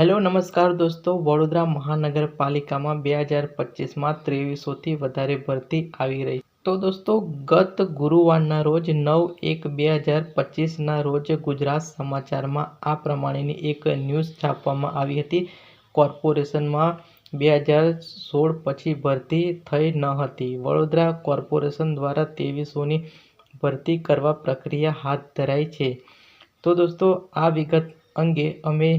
Hello, નમસ્કાર દોસ્તો. વડોદરા મહાનગરપાલિકામાં બે હજાર પચીસમાં ત્રેવીસોથી વધારે ભરતી આવી રહી. તો દોસ્તો, ગત ગુરુવારના રોજ નવ એક બે હજાર પચીસના રોજ ગુજરાત સમાચારમાં આ પ્રમાણેની એક ન્યૂઝ છાપવામાં આવી હતી. કોર્પોરેશનમાં બે હજાર સોળ પછી ભરતી થઈ ન હતી. વડોદરા કોર્પોરેશન દ્વારા ત્રેવીસોની ભરતી કરવા પ્રક્રિયા હાથ ધરાઈ છે. તો દોસ્તો, આ વિગત અંગે અમે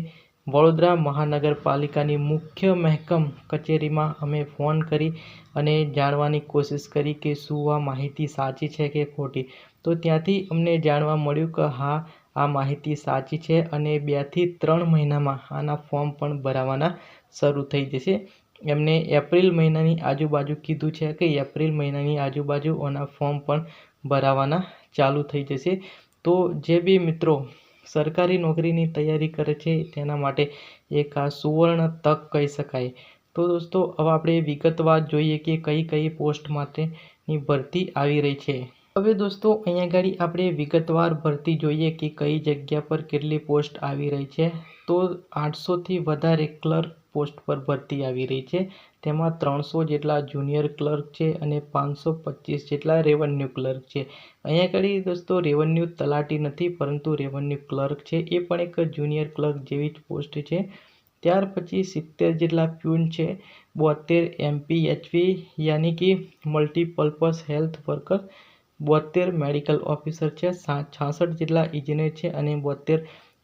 વડોદરા મહાનગરપાલિકાની મુખ્ય મહેકમ કચેરીમાં અમે ફોન કરી અને જાણવાની કોશિશ કરી કે શું આ માહિતી સાચી છે કે ખોટી. તો ત્યાંથી અમને જાણવા મળ્યું કે હા, આ માહિતી સાચી છે અને બેથી ત્રણ મહિનામાં આના ફોર્મ પણ ભરાવાના શરૂ થઈ જશે. એમને એપ્રિલ મહિનાની આજુબાજુ કીધું છે કે એપ્રિલ મહિનાની આજુબાજુ આના ફોર્મ પણ ભરાવાના ચાલુ થઈ જશે. તો જે બી મિત્રો સરકારી નોકરીની તૈયારી કરે છે તેના માટે એક આ સુવર્ણ તક કહી શકાય. તો દોસ્તો, હવે આપણે વિગતવાર જોઈએ કે કઈ કઈ પોસ્ટ માટેની ભરતી આવી રહી છે. હવે દોસ્તો, અહીંયા આગળ આપણે વિગતવાર ભરતી જોઈએ કે કઈ જગ્યા પર કેટલી પોસ્ટ આવી રહી છે. તો આઠસોથી વધારે ક્લર્ક પોસ્ટ પર ભરતી આવી રહી છે. તેમાં ત્રણસો જેટલા જુનિયર ક્લર્ક છે અને પાંચસો પચીસ જેટલા રેવન્યુ ક્લર્ક છે. અહીંયા આગળ દોસ્તો રેવન્યુ તલાટી નથી, પરંતુ રેવન્યુ ક્લર્ક છે. એ પણ એક જુનિયર ક્લર્ક જેવી જ પોસ્ટ છે. ત્યાર પછી સિત્તેર જેટલા પ્યુન છે. બોતેર એમપી એચવી યાની કે મલ્ટીપર્પઝ હેલ્થ વર્કર બોતેર મેડિકલ ઓફિસર છે છાસઠ જેટલા ઇજનેર છે અને બોતેર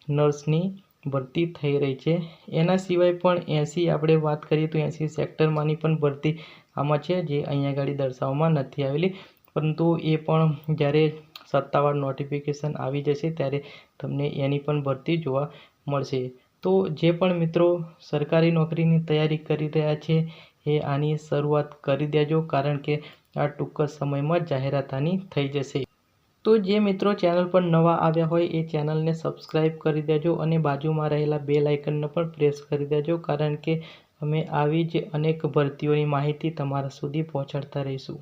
નર્સની ભરતી થઈ રહી છે. એના સિવાય પણ એંસી આપણે વાત કરીએ તો એંસી સેક્ટરમાંની પણ ભરતી આમાં છે, જે અહીંયા આગળ દર્શાવવામાં નથી આવેલી. પરંતુ એ પણ જ્યારે સત્તાવાર નોટિફિકેશન આવી જશે ત્યારે તમને એની પણ ભરતી જોવા મળશે. તો જે પણ મિત્રો સરકારી નોકરીની તૈયારી કરી રહ્યા છે એ આની શરૂઆત કરી દેજો, કારણ કે આ ટૂંક જ સમયમાં જાહેરાત આની થઈ જશે. તો જે મિત્રો ચેનલ પર નવા આવ્યા હોય, એ ચેનલને સબસ્ક્રાઈબ કરી દેજો અને બાજુમાં રહેલા બે લાઇકનને પણ પ્રેસ કરી દેજો, કારણ કે અમે આવી જ અનેક ભરતીઓની માહિતી તમારા સુધી પહોંચાડતા રહીશું.